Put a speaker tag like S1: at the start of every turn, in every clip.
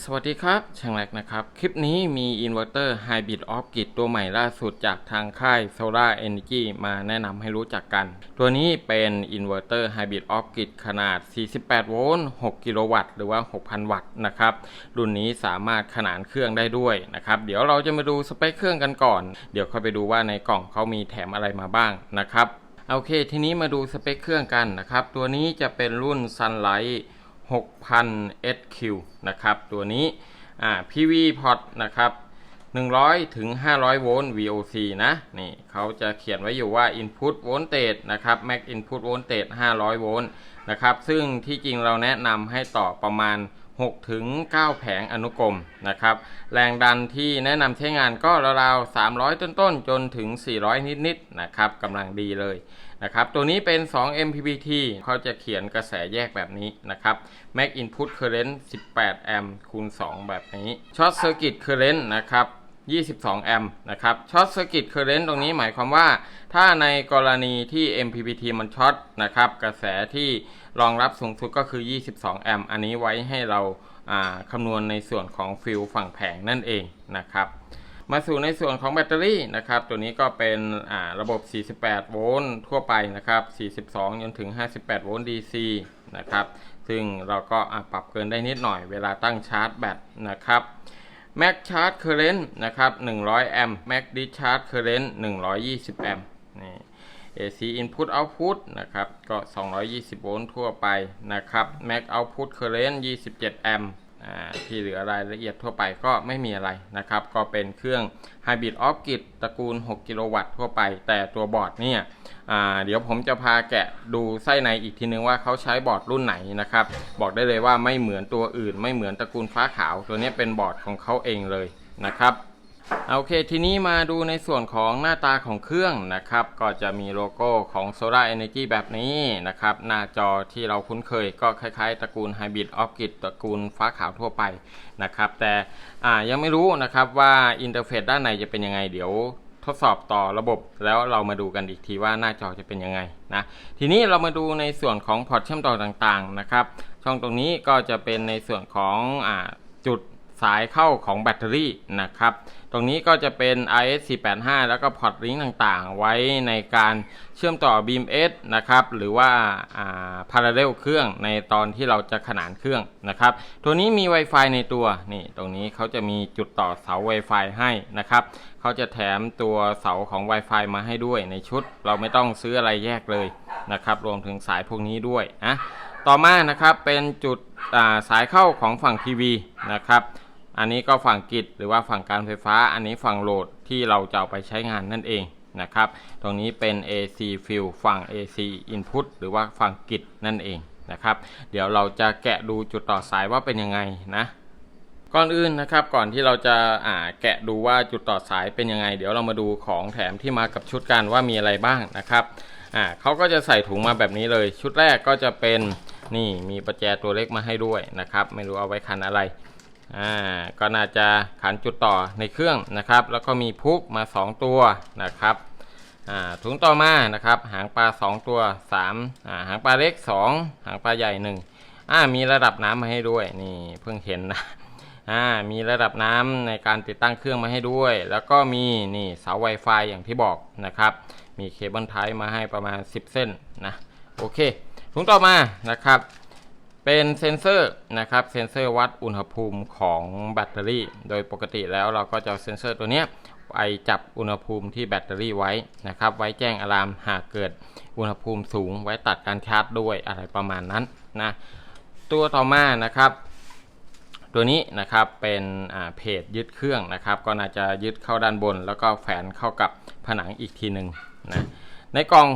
S1: สวัสดีครับช่างแรกนะครับ คลิปนี้มีอินเวอร์เตอร์ Hybrid Off Grid ตัวใหม่ล่าสุดจากทางค่าย Solar Energy มาแนะนำให้รู้จักกัน ตัวนี้เป็นอินเวอร์เตอร์ Hybrid Off Grid ขนาด 48 โวลต์ 6 กิโลวัตต์ หรือว่า 6,000 วัตต์นะครับ รุ่นนี้สามารถขนานเครื่องได้ด้วยนะครับ เดี๋ยวเราจะมาดูสเปคเครื่องกันก่อน เดี๋ยวค่อยไปดูว่าในกล่องเขามีแถมอะไรมาบ้างนะครับ โอเค ทีนี้มาดูสเปคเครื่องกันนะครับ ตัวนี้จะเป็นรุ่น Sunlight 6000 SQ นะครับ ตัวนี้ อ่า PV port นะครับ 100 ถึง 500 โวลต์ VOC นะ นี่เขาจะเขียนไว้อยู่ว่า input voltage นะครับ max input voltage 500 โวลต์ นะครับ ซึ่งที่จริงเราแนะนำให้ต่อประมาณ 6 ถึง 9 แผงอนุกรม นะครับ แรงดันที่แนะนำใช้งานก็ราวๆ 300 ต้นๆ จนถึง 400 นิดๆ นะครับกำลังดีเลย นะครับ ตัวนี้เป็น 2 MPPT เขาจะเขียนกระแสแยกแบบนี้นะครับ Max Input Current 18 แอมป์คูณ 2 แบบนี้ Short Circuit Current นะครับ22 แอมป์นะครับ Short Circuit Current ตรงนี้หมายความว่า ถ้าในกรณีที่ MPPT มันช็อตนะครับ กระแสที่รองรับสูงสุดก็คือ 22 แอมป์อันนี้ไว้ให้เราคำนวณในส่วนของฟิลฝั่งแผงนั่นเองนะครับ มาสู่ในส่วนของแบตเตอรี่นะครับ ตัวนี้ก็เป็นระบบ 48 โวลต์ทั่วไปนะครับ 42 จนถึง 58 โวลต์ DC นะครับ ซึ่งเราก็ปรับเกินได้นิดหน่อยเวลาตั้งชาร์จแบตนะครับ Max Charge Current นะครับ 100 แอมป์ Max Discharge Current 120 แอมป์นี่ AC Input Output นะครับ ก็ 220 โวลต์ทั่วไปนะครับ Max Output Current 27 แอมป์ ที่เหลือรายละเอียดทั่วไปก็ไม่มีอะไรนะครับ ก็เป็นเครื่อง Hybrid Off Grid ตระกูล 6 กิโลวัตต์ทั่วไป แต่ตัวบอร์ดเนี่ยเดี๋ยวผมจะพาแกะดูไส้ในอีกทีนึงว่าเขาใช้บอร์ดรุ่นไหนนะครับ บอกได้เลยว่าไม่เหมือนตัวอื่น ไม่เหมือนตระกูลฟ้าขาว ตัวนี้เป็นบอร์ดของเขาเองเลยนะครับ โอเคทีนี้มาดูในส่วนของหน้าตาของเครื่องนะครับ ก็จะมีโลโก้ของ Solar Energy แบบนี้นะครับ หน้าจอที่เราคุ้นเคยก็คล้ายๆ ตระกูล Hybrid o f Grid ตระกูลฟ้าขาวทั่วไปนะครับ แต่ยังไม่รู้นะครับว่าอินเทอร์เฟซด้านในจะเป็นยังไงเดี๋ยวทดสอบต่อระบบแล้วเรามาดูกันอีกทีว่าหน้าจอจะเป็นยังไงนะทีนี้เรามาดูในส่วนของพอร์ตเชื่อมต่อต่างๆนะครับ ช่องตรงนี้ก็จะเป็นในส่วนของอจุด สายเข้าของแบตเตอรี่นะครับ ตรงนี้ก็จะเป็น RS485 แล้วก็พอร์ตลิงก์ต่างๆ ไว้ในการเชื่อมต่อ BMS นะครับ หรือว่าอ่า parallel เครื่องในตอนที่เราจะขนานเครื่องนะครับ ตัวนี้มี Wi-Fi ในตัว นี่ตรงนี้เขาจะมีจุดต่อเสา Wi-Fi ให้นะครับเขาจะแถมตัวเสาของ Wi-Fi มาให้ด้วยในชุด เราไม่ต้องซื้ออะไรแยกเลยนะครับ รวมถึงสายพวกนี้ด้วยนะต่อมานะครับเป็นจุดสายเข้าของฝั่งทีวีนะครับ อันนี้ก็ฝั่งกิจหรือว่าฝั่งการไฟฟ้า อันนี้ฝั่งโหลดที่เราจะเอาไปใช้งานนั่นเองนะครับ ตรงนี้เป็น AC fill ฝั่ง AC input หรือว่าฝั่งกิจนั่นเองนะครับ เดี๋ยวเราจะแกะดูจุดต่อสายว่าเป็นยังไงนะก่อนอื่นนะครับก่อนที่เราจะอ่าแกะดูว่าจุดต่อสายเป็นยังไง เดี๋ยวเรามาดูของแถมที่มากับชุดกันว่ามีอะไรบ้างนะครับอ่าเขาก็จะใส่ถุงมาแบบนี้เลย ชุดแรกก็จะเป็นนี่มีประแจตัวเล็กมาให้ด้วยนะครับ ไม่รู้เอาไว้คันอะไร อ่าก็น่าจะขันจุดต่อในเครื่องนะครับ แล้วก็มีพุกมา 2 ตัวนะครับอ่าถุงต่อมานะครับ หางปลา 2 ตัว3อ่าหางปลาเล็ก 2 หางปลาใหญ่ 1อ่ามีระดับน้ำมาให้ด้วยนี่เพิ่งเห็นนะอ่ามีระดับน้ำในการติดตั้งเครื่องมาให้ด้วย แล้วก็มีนี่เสา Wi-Fi อย่างที่บอกนะครับ มีเคเบิลไทป์มาให้ประมาณ 10 เส้นนะโอเคถุงต่อมานะครับ เป็นเซนเซอร์นะครับเซนเซอร์วัดอุณหภูมิของแบตเตอรี่ โดยปกติแล้วเราก็จะเซนเซอร์ตัวนี้ไปจับอุณหภูมิที่แบตเตอรี่ไว้นะครับ ไว้แจ้งอะลามหากเกิดอุณหภูมิสูง ไว้ตัดการชาร์จด้วยอะไรประมาณนั้นนะตัวต่อมานะครับ ตัวนี้นะครับเป็นเพจยึดเครื่องนะครับ ก็น่าจะยึดเข้าด้านบน แล้วก็แฝนเข้ากับผนังอีกทีหนึ่งนะในกล่อง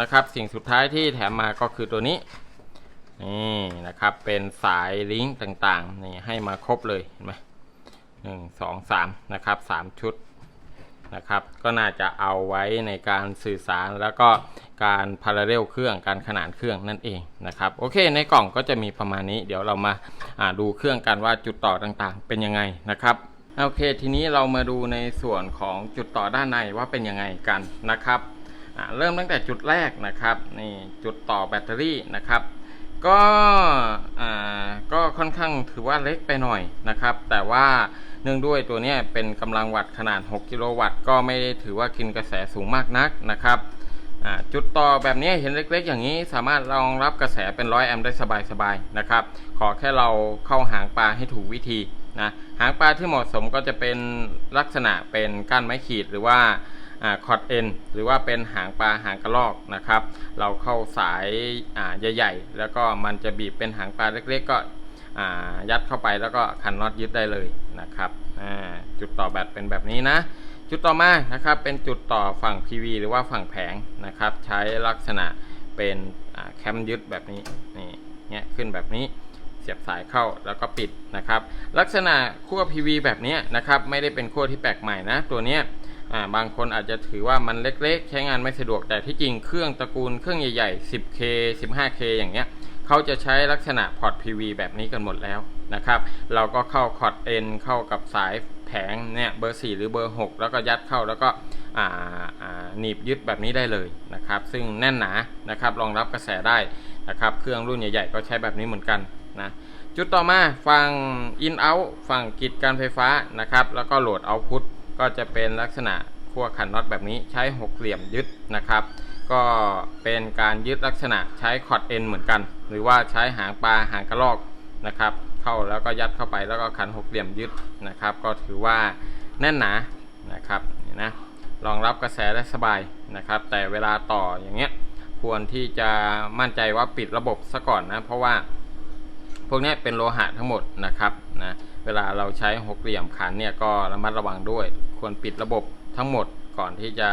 S1: นะครับสิ่งสุดท้ายที่แถมมาก็คือตัวนี้ นี่นะครับเป็นสายลิงก์ต่างๆนี่ให้มาครบเลยเห็นไหมหนึ่งสองสามนะครับสามชุดนะครับก็น่าจะเอาไว้ในการสื่อสารแล้วก็การพาราเรลเครื่องการขนานเครื่องนั่นเองนะครับโอเคในกล่องก็จะมีประมาณนี้ เดี๋ยวเรามาาดูเครื่องกันว่าจุดต่อต่างๆ เป็นยังไงนะครับโอเคทีนี้เรามาดูในส่วนของจุดต่อด้านในว่าเป็นยังไงกันนะครับเริ่มตั้งแต่จุดแรกนะครับนี่จุดต่อแบตเตอรี่นะครับ ก็อ่าก็ค่อนข้างถือว่าเล็กไปหน่อยนะครับ แต่ว่าเนื่องด้วยตัวนี้เป็นกำลังวัตต์ขนาด 6 กิโลวัตต์ก็ไม่ได้ถือว่ากินกระแสสูงมากนักนะครับอ่าจุดต่อแบบนี้เห็นเล็กๆ อย่างนี้สามารถรองรับกระแสเป็นร้อยแอมป์ได้สบายๆนะครับ ขอแค่เราเข้าหางปลาให้ถูกวิธีนะหางปลาที่เหมาะสมก็จะเป็นลักษณะเป็นก้านไม้ขีดหรือว่า คอร์ดเอ็นหรือว่าเป็นหางปลาหางกระรอกนะครับ เราเข้าสายาใหญ่ๆ แล้วก็มันจะบีบเป็นหางปลาเล็กๆ ก็ยัดเข้าไปแล้วก็ขันน็อตยึดได้เลยนะครับจุดต่อแบตเป็นแบบนี้นะ จุดต่อมานะครับเป็นจุดต่อฝั่ง PV หรือว่าฝั่งแผงนะครับ ใช้ลักษณะเป็นแคมยึดแบบนี้นี่เนี่ยขึ้นแบบนี้เสียบสายเข้าแล้วก็ปิดนะครับ ลักษณะขั้ว PV แบบนี้นะครับไม่ได้เป็นขั้วที่แปลกใหม่นะตัวเนี้ย บางคนอาจจะถือว่ามันเล็กๆ ใช้งานไม่สะดวกแต่ที่จริงเครื่องตระกูลเครื่องใหญ่ๆ 10K 15K อย่างเงี้ยเขาจะใช้ลักษณะพอร์ต PV แบบนี้กันหมดแล้วนะครับ เราก็เข้าคอร์ด N เข้ากับสายแผงเนี่ยเบอร์ 4 หรือเบอร์ 6 แล้วก็ยัดเข้าแล้วก็หนีบยึดแบบนี้ได้เลยนะครับ ซึ่งแน่นหนานะครับรองรับกระแสได้นะครับ เครื่องรุ่นใหญ่ๆ ก็ใช้แบบนี้เหมือนกันนะจุดต่อมาฝั่ง in out ฝั่งกิจการไฟฟ้านะครับ แล้วก็โหลด output ก็จะเป็นลักษณะขั้วขันน็อตแบบนี้ใช้หกเหลี่ยมยึดนะครับ ก็เป็นการยึดลักษณะใช้คอร์ดเอ็นเหมือนกัน หรือว่าใช้หางปลาหางกระรอกนะครับ เข้าแล้วก็ยัดเข้าไปแล้วก็ขันหกเหลี่ยมยึดนะครับ ก็ถือว่าแน่นหนานะครับนะรองรับกระแสได้สบายนะครับ แต่เวลาต่ออย่างเงี้ยควรที่จะมั่นใจว่าปิดระบบซะก่อนนะเพราะว่าพวกนี้เป็นโลหะทั้งหมดนะครับ เวลาเราใช้หกเหลี่ยมขันเนี่ยก็ระมัดระวังด้วย ควรปิดระบบทั้งหมดก่อนที่จะ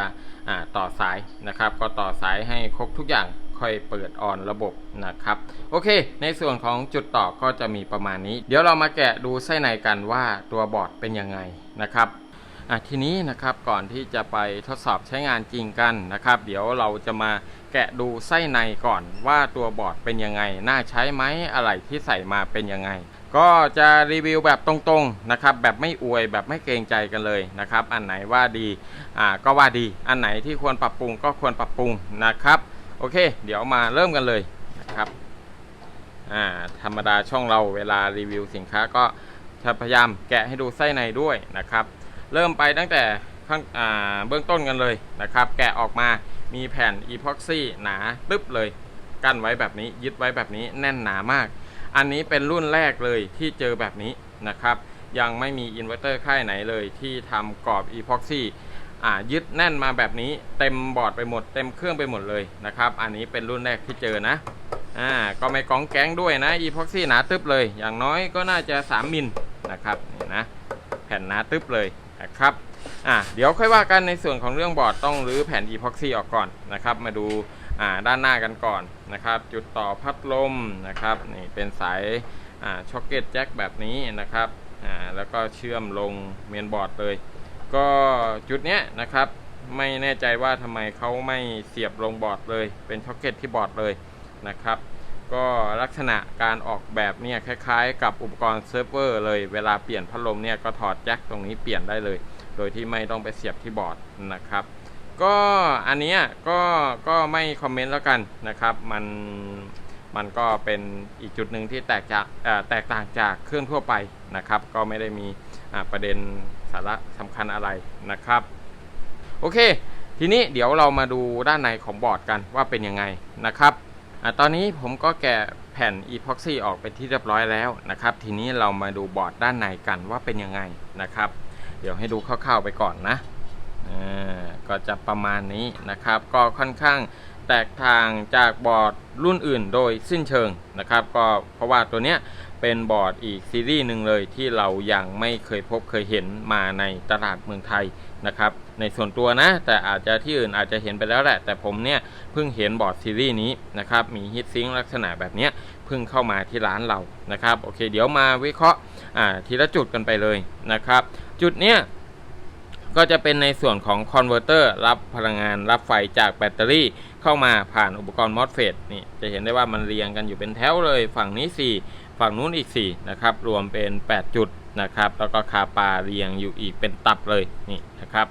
S1: ต่อสายนะครับ ก็ต่อสายให้ครบทุกอย่างค่อยเปิดออนระบบนะครับ โอเค ในส่วนของจุดต่อก็จะมีประมาณนี้ เดี๋ยวเรามาแกะดูไส้ในกันว่าตัวบอร์ดเป็นยังไงนะครับทีนี้นะครับก่อนที่จะไปทดสอบใช้งานจริงกันนะครับ เดี๋ยวเราจะมาแกะดูไส้ในก่อนว่าตัวบอร์ดเป็นยังไง น่าใช้ไหมอะไรที่ใส่มาเป็นยังไง ก็จะรีวิวแบบตรงๆนะครับแบบไม่อวยแบบไม่เกรงใจกันเลยนะครับ อันไหนว่าดีอ่าก็ว่าดี อันไหนที่ควรปรับปรุงก็ควรปรับปรุงนะครับโอเค เดี๋ยวมาเริ่มกันเลยนะครับอ่าธรรมดาช่องเราเวลารีวิวสินค้าก็จะพยายามแกะให้ดูไส้ในด้วยนะครับ เริ่มไปตั้งแต่ข้างอ่าเบื้องต้นกันเลยนะครับ แกะออกมามีแผ่นอีพ็อกซี่หนาตึ๊บเลยกั้นไว้แบบนี้ยึดไว้แบบนี้แน่นหนามาก อันนี้เป็นรุ่นแรกเลยที่เจอแบบนี้นะครับ ยังไม่มีอินเวอร์เตอร์ค่ายไหนเลยที่ทำกรอบอีพ็อกซี่ยึดแน่นมาแบบนี้เต็มบอร์ดไปหมดเต็มเครื่องไปหมดเลยนะครับ อันนี้เป็นรุ่นแรกที่เจอนะอ่าก็ไม่กองแก๊งด้วยนะอีพ็อกซี่หนาตึ๊บเลย อย่างน้อยก็น่าจะ 3 มิลนะครับนี่นะแผ่นหนาตึ๊บเลยนะครับอะเดี๋ยวค่อยว่ากันในส่วนของเรื่องบอร์ดต้องรื้อแผ่นอีพ็อกซี่ออกก่อนนะครับ มาดูอ่าด้านหน้ากันก่อน นะครับ จุดต่อพัดลมนะครับนี่เป็นสายช็อคเก็ตแจ็คแบบนี้นะครับแล้วก็เชื่อมลงเมนบอร์ดเลย ก็จุดเนี้ยนะครับไม่แน่ใจว่าทำไมเขาไม่เสียบลงบอร์ดเลย เป็นช็อคเก็ตที่บอร์ดเลยนะครับ ก็ลักษณะการออกแบบเนี่ยคล้ายๆ กับอุปกรณ์เซิร์ฟเวอร์เลย เวลาเปลี่ยนพัดลมเนี่ยก็ถอดแจ็คตรงนี้เปลี่ยนได้เลย โดยที่ไม่ต้องไปเสียบที่บอร์ดนะครับ ก็อันนี้ก็ก็ไม่คอมเมนต์แล้วกันนะครับ มันมันก็เป็นอีกจุดหนึ่งที่แตกจากแตกต่างจากเครื่องทั่วไปนะครับ ก็ไม่ได้มีประเด็นสาระสำคัญอะไรนะครับ โอเค ทีนี้เดี๋ยวเรามาดูด้านในของบอร์ดกันว่าเป็นยังไงนะครับอตอนนี้ผมก็แกะแผ่นอีพ็อกซี่ออกเป็นที่เรียบร้อยแล้วนะครับ ทีนี้เรามาดูบอร์ดด้านในกันว่าเป็นยังไงนะครับ เดี๋ยวให้ดูคร่าวๆไปก่อนนะ ก็จะประมาณนี้นะครับ ก็ค่อนข้างแตกต่างจากบอร์ดรุ่นอื่นโดยสิ้นเชิงนะครับ ก็เพราะว่าตัวเนี้ยเป็นบอร์ดอีกซีรีส์หนึ่งเลยที่เรายังไม่เคยพบเคยเห็นมาในตลาดเมืองไทยนะครับ ในส่วนตัวนะ แต่อาจจะที่อื่นอาจจะเห็นไปแล้วแหละ แต่ผมเนี่ยเพิ่งเห็นบอร์ดซีรีส์นี้นะครับ มีฮิตซิงลักษณะแบบเนี้ยเพิ่งเข้ามาที่ร้านเรานะครับ โอเค เดี๋ยวมาวิเคราะห์ทีละจุดกันไปเลยนะครับ จุดเนี้ย ก็จะเป็นในส่วนของคอนเวอร์เตอร์รับพลังงานรับไฟจากแบตเตอรี่ เข้ามาผ่านอุปกรณ์มอสเฟตนี่จะเห็นได้ว่ามันเรียงกันอยู่เป็นแถวเลย ฝั่งนี้ 4 ฝั่งนู้นอีก4นะครับรวมเป็น 8 จุดนะครับแล้วก็คาปาเรียงอยู่อีกเป็นตับเลยนี่นะครับ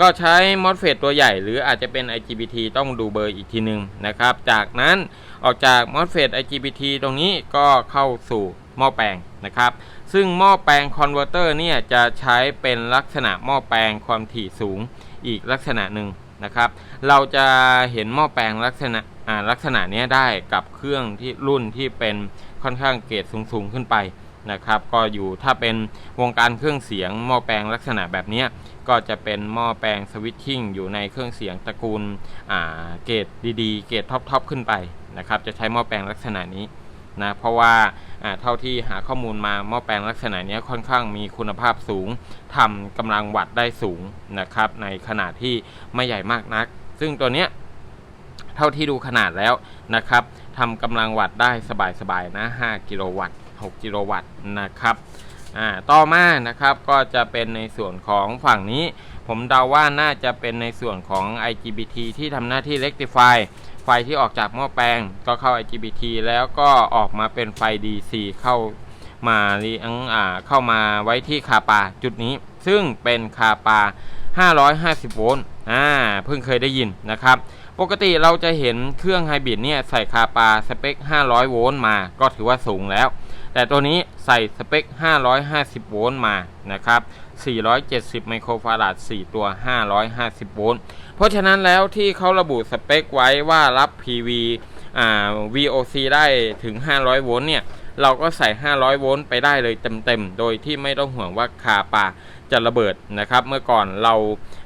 S1: ก็ใช้ MOSFET ตัวใหญ่หรืออาจจะเป็น IGBT ต้องดูเบอร์อีกทีหนึ่งนะครับจากนั้นออกจาก MOSFET IGBT ตรงนี้ก็เข้าสู่หม้อแปลง นะครับ ซึ่งหม้อแปลงคอนเวอร์เตอร์เนี่ยจะใช้เป็นลักษณะหม้อแปลงความถี่สูงอีกลักษณะหนึ่งนะครับ เราจะเห็นหม้อแปลงลักษณะอ่าลักษณะนี้ได้กับเครื่องที่รุ่นที่เป็นค่อนข้างเกรดสูงๆขึ้นไปนะครับ ก็อยู่ถ้าเป็นวงการเครื่องเสียงหม้อแปลงลักษณะแบบนี้ก็จะเป็นหม้อแปลงสวิตชิ่งอยู่ในเครื่องเสียงตระกูลอ่าเกรดดีๆ เกรดท็อปๆขึ้นไปนะครับ จะใช้หม้อแปลงลักษณะนี้ นะเพราะว่าเท่าที่หาข้อมูลมาหม้อแปลงลักษณะนี้ค่อนข้างมีคุณภาพสูงทำกำลังวัตต์ได้สูงนะครับ ในขนาดที่ไม่ใหญ่มากนัก ซึ่งตัวเนี้ยเท่าที่ดูขนาดแล้วนะครับทำกำลังวัตต์ได้สบายๆนะ 5 กิโลวัตต์ 6 กิโลวัตต์นะครับต่อมานะครับก็จะเป็นในส่วนของฝั่งนี้ ผมเดาว่าน่าจะเป็นในส่วนของ IGBT ที่ทำหน้าที่ rectify ไฟที่ออกจากหม้อแปลงก็เข้า IGBT แล้วก็ออกมาเป็นไฟ DC เข้ามาเลี้ยงอ่าเข้ามาไว้ที่คาปาจุดนี้ ซึ่งเป็นคาปา 550 โวลต์อ่าเพิ่งเคยได้ยินนะครับ ปกติเราจะเห็นเครื่องไฮบริดเนี่ยใส่คาปาสเปค 500 โวลต์มาก็ถือว่าสูงแล้ว แต่ตัวนี้ใส่สเปค 550 โวลต์มานะครับ 470 ไมโครฟาราด 4 ตัว 550 โวลต์ ราะฉะนั้นแล้วที่เขาระบุสเปคไว้ว่ารับ PV อ่า VOC ได้ถึง 500 โวลต์เนี่ย เราก็ใส่ 500 โวลต์ไปได้เลยเต็มๆ โดยที่ไม่ต้องห่วงว่าคาปาจะระเบิดนะครับ เมื่อก่อนเรา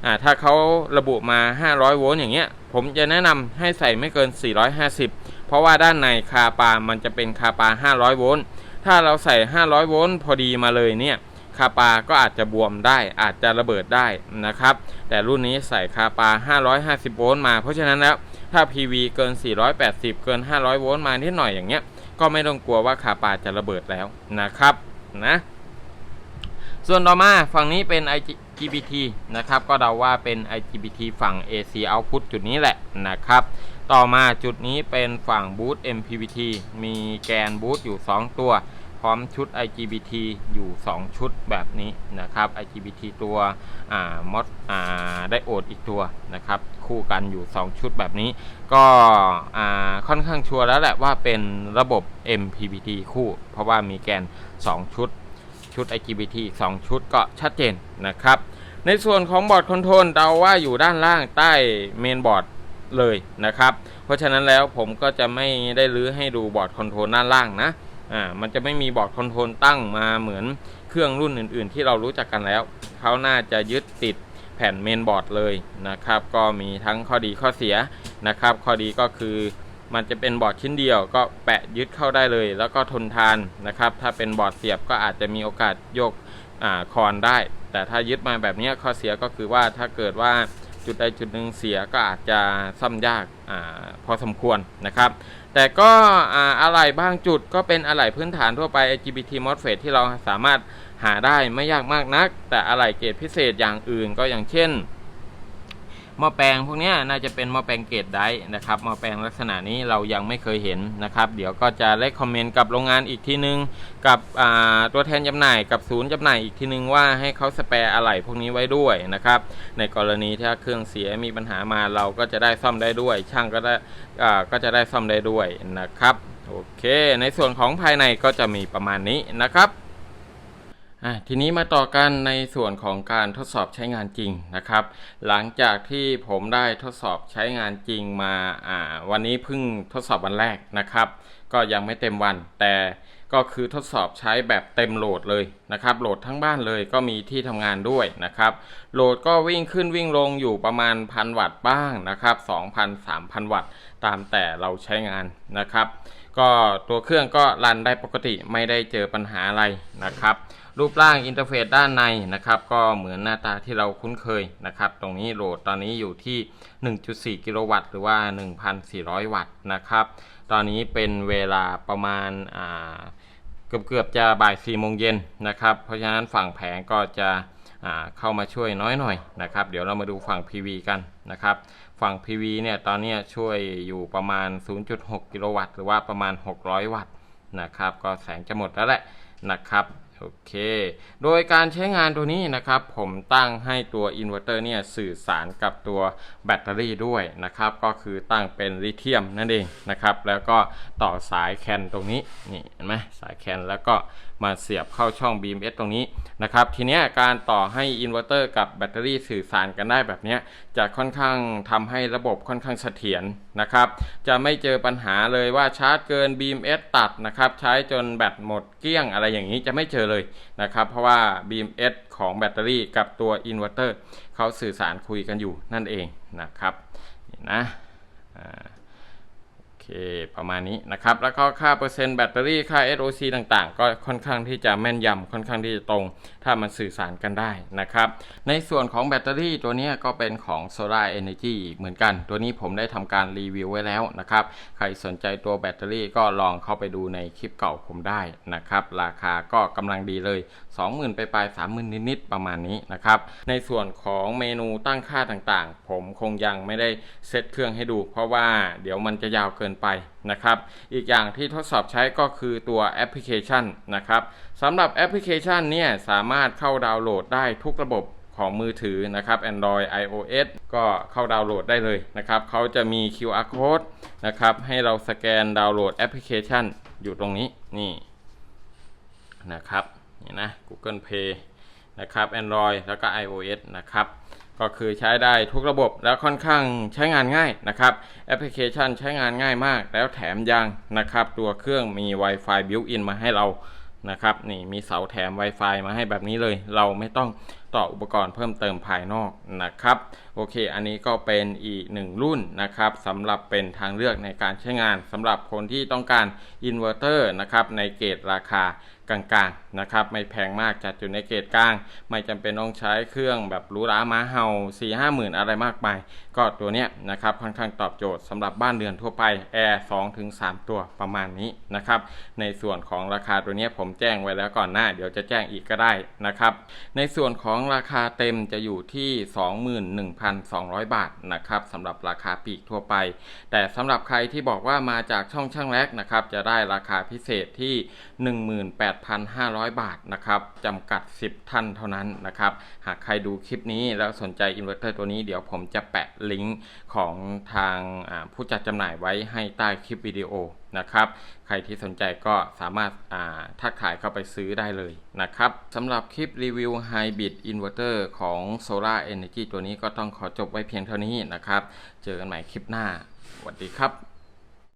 S1: อ่าถ้าเขาระบุมา 500 โวลต์อย่างเงี้ย ผมจะแนะนำให้ใส่ไม่เกิน 450 เพราะว่าด้านในคาปามันจะเป็นคาปา 500 โวลต์ ถ้าเราใส่ 500 โวลต์พอดีมาเลยเนี่ย คาปาก็อาจจะบวมได้อาจจะระเบิดได้นะครับ แต่รุ่นนี้ใส่คาปา 550 โวลต์มา เพราะฉะนั้นแล้วถ้า PV เกิน 480 เกิน 500 โวลต์มานิดหน่อยอย่างเงี้ย ก็ไม่ต้องกลัวว่าคาปาจะระเบิดแล้วนะครับนะ ส่วนต่อมาฝั่งนี้เป็น IGBT นะครับ ก็เดาว่าเป็น IGBT ฝั่ง AC output จุดนี้แหละนะครับ ต่อมาจุดนี้เป็นฝั่งบูต MPVT มีแกนบูตอยู่ 2 ตัว พร้อมชุด IGBT อยู่ 2 ชุดแบบนี้นะครับ IGBT ตัวมอดอ่าไดโอดอีกตัวนะครับคู่กันอยู่ 2 ชุดแบบนี้ ก็ค่อนข้างชัวร์แล้วแหละว่าเป็นระบบ MPVT คู่ เพราะว่ามีแกน 2 ชุด ชุด IGBT อีก 2 ชุดก็ชัดเจนนะครับ ในส่วนของบอร์ดคอนโทรลเดาว่าอยู่ด้านล่างใต้เมนบอร์ดเลยนะครับ เพราะฉะนั้นแล้วผมก็จะไม่ได้ลื้อให้ดูบอร์ดคอนโทรลด้านล่างนะ อ่ามันจะไม่มีบอร์ดคอนโทรลตั้งมาเหมือนเครื่องรุ่นอื่น ๆ ที่เรารู้จักกันแล้ว เขาน่าจะยึดติดแผ่นเมนบอร์ดเลยนะครับ ก็มีทั้งข้อดีข้อเสียนะครับ ข้อดีก็คือมันจะเป็นบอร์ดชิ้นเดียวก็แปะยึดเข้าได้เลย แล้วก็ทนทานนะครับ ถ้าเป็นบอร์ดเสียบก็อาจจะมีโอกาสโยกอ่าคอนได้ แต่ถ้ายึดมาแบบนี้ข้อเสียก็คือว่าถ้าเกิดว่าจุดใดจุดหนึ่งเสียก็อาจจะซ่อมยากอาพอสมควรนะครับ แต่ก็อะไหล่บางจุดก็เป็นอะไหล่พื้นฐานทั่วไป LGBT MOSFET ที่เราสามารถหาได้ไม่ยากมากนัก แต่อะไหล่เกรดพิเศษอย่างอื่นก็อย่างเช่น หม้อแปลงพวกนี้น่าจะเป็นหม้อแปลงเกรดไดร์นะครับหม้อแปลงลักษณะนี้เรายังไม่เคยเห็นนะครับ เดี๋ยวก็จะเลคคอมเมนต์กับโรงงานอีกทีนึง กับตัวแทนจำหน่ายกับศูนย์จำหน่ายอีกทีนึงว่าให้เขาสแปร์อะไหล่พวกนี้ไว้ด้วยนะครับในกรณีถ้าเครื่องเสียมีปัญหามาเราก็จะได้ซ่อมได้ด้วย ช่างก็ได้ก็จะได้ซ่อมได้ด้วยนะครับโอเค ในส่วนของภายในก็จะมีประมาณนี้นะครับ ทีนี้มาต่อกันในส่วนของการทดสอบใช้งานจริงนะครับ หลังจากที่ผมได้ทดสอบใช้งานจริงมาวันนี้เพิ่งทดสอบวันแรกนะครับ ก็ยังไม่เต็มวัน แต่ก็คือทดสอบใช้แบบเต็มโหลดเลยนะครับ โหลดทั้งบ้านเลยก็มีที่ทำงานด้วยนะครับ โหลดก็วิ่งขึ้นวิ่งลงอยู่ประมาณพันวัตต์บ้างนะครับ2,000 3,000 วัตต์ตามแต่เราใช้งานนะครับ ก็ตัวเครื่องก็รันได้ปกติไม่ได้เจอปัญหาอะไรนะครับ รูปร่างอินเทอร์เฟซด้านในนะครับ ก็เหมือนหน้าตาที่เราคุ้นเคยนะครับ ตรงนี้โหลดตอนนี้อยู่ที่ 1.4 กิโลวัตต์หรือว่า 1,400 วัตต์นะครับ ตอนนี้เป็นเวลาประมาณาเกือบเกือบจะบ่าย4โมงเย็นนะครับ เพราะฉะนั้นฝั่งแผงก็จะเข้ามาช่วยน้อยหน่อยนะครับ เดี๋ยวเรามาดูฝั่ง PV กันนะครับ ฝั่ง PV เนี่ยตอนนี้ช่วยอยู่ประมาณ 0.6 กิโลวัตต์หรือว่าประมาณ 600 วัตต์นะครับ ก็แสงจะหมดแล้วแหละนะครับ โอเค โดยการใช้งานตัวนี้นะครับ ผมตั้งให้ตัวอินเวอร์เตอร์เนี่ยสื่อสารกับตัวแบตเตอรี่ด้วยนะครับ ก็คือตั้งเป็นลิเธียมนั่นเองนะครับ แล้วก็ต่อสายแคนตรงนี้ นี่เห็นไหมสายแคนแล้วก็ มาเสียบเข้าช่อง BMS ตรงนี้นะครับทีนี้การต่อให้อินเวอร์เตอร์กับแบตเตอรี่สื่อสารกันได้แบบนี้จะค่อนข้างทำให้ระบบค่อนข้างเสถียรนะครับจะไม่เจอปัญหาเลยว่าชาร์จเกิน BMS ตัดนะครับใช้จนแบตหมดเกลี้ยงอะไรอย่างนี้จะไม่เจอเลยนะครับเพราะว่า BMS ของแบตเตอรี่กับตัวอินเวอร์เตอร์เขาสื่อสารคุยกันอยู่นั่นเองนะครับนี่นะอ่า ประมาณนี้นะครับ แล้วก็ค่าเปอร์เซ็นต์แบตเตอรี่ค่า SOC ต่างๆ ก็ค่อนข้างที่จะแม่นยำค่อนข้างที่จะตรง ถ้ามันสื่อสารกันได้นะครับ ในส่วนของแบตเตอรี่ตัวนี้ก็เป็นของ Solar Energy เหมือนกัน ตัวนี้ผมได้ทำการรีวิวไว้แล้วนะครับ ใครสนใจตัวแบตเตอรี่ก็ลองเข้าไปดูในคลิปเก่าผมได้นะครับ ราคาก็กำลังดีเลย 20,000 ไปปลาย30,000 นิดๆประมาณนี้นะครับ ในส่วนของเมนูตั้งค่าต่างๆ ผมคงยังไม่ได้เซตเครื่องให้ดู เพราะว่าเดี๋ยวมันจะยาวเกินไปนะครับอีกอย่างที่ทดสอบใช้ก็คือตัวแอปพลิเคชันนะครับสำหรับแอปพลิเคชันเนี่ยสามารถเข้าดาวน์โหลดได้ทุกระบบของมือถือนะครับ Android iOS ก็เข้าดาวน์โหลดได้เลยนะครับเขาจะมี QR code นะครับให้เราสแกนดาวน์โหลดแอปพลิเคชันอยู่ตรงนี้นี่นะครับนี่นะ Google Play นะครับ Android แล้วก็ iOS นะครับ ก็คือใช้ได้ทุกระบบแล้วค่อนข้างใช้งานง่ายนะครับ แอปพลิเคชันใช้งานง่ายมาก แล้วแถมยังนะครับ ตัวเครื่องมี Wi-Fi built-in มาให้เรานะครับนี่มีเสาแถม Wi-Fi มาให้แบบนี้เลย เราไม่ต้อง ต่ออุปกรณ์เพิ่มเติมภายนอกนะครับโอเค อันนี้ก็เป็นอีกหนึ่งรุ่นนะครับสำหรับเป็นทางเลือกในการใช้งานสำหรับคนที่ต้องการอินเวอร์เตอร์นะครับในเกรดราคากลางๆนะครับไม่แพงมากจัดอยู่ในเกรดกลาง ไม่จำเป็นต้องใช้เครื่องแบบรูหราม้าเห่า4 5หมื่นอะไรมากมายก็ตัวเนี้ยนะครับค่อนข้างตอบโจทย์สำหรับบ้านเรือนทั่วไปแอร์2ถึง3ตัวประมาณนี้นะครับในส่วนของราคาตัวเนี้ยผมแจ้งไว้แล้วก่อนหน้า เดี๋ยวจะแจ้งอีกก็ได้นะครับในส่วนของราคาเต็มจะอยู่ที่ 21,200 บาทนะครับสำหรับราคาปีกทั่วไป แต่สำหรับใครที่บอกว่ามาจากช่องช่างแรกนะครับจะได้ราคาพิเศษที่ 18,500 บาทนะครับจำกัด 10 ท่านเท่านั้นนะครับหากใครดูคลิปนี้แล้วสนใจอินเวอร์เตอร์ตัวนี้เดี๋ยวผมจะแปะลิงก์ของทางผู้จัดจำหน่ายไว้ให้ใต้คลิปวิดีโอ นะครับ ใครที่สนใจก็สามารถาทักขายเข้าไปซื้อได้เลยนะครับสำหรับคลิปรีวิว Hybrid Inverter ของ Solar Energy ตัวนี้ก็ต้องขอจบไว้เพียงเท่านี้นะครับ เจอกันใหม่คลิปหน้าสวัสดีครับ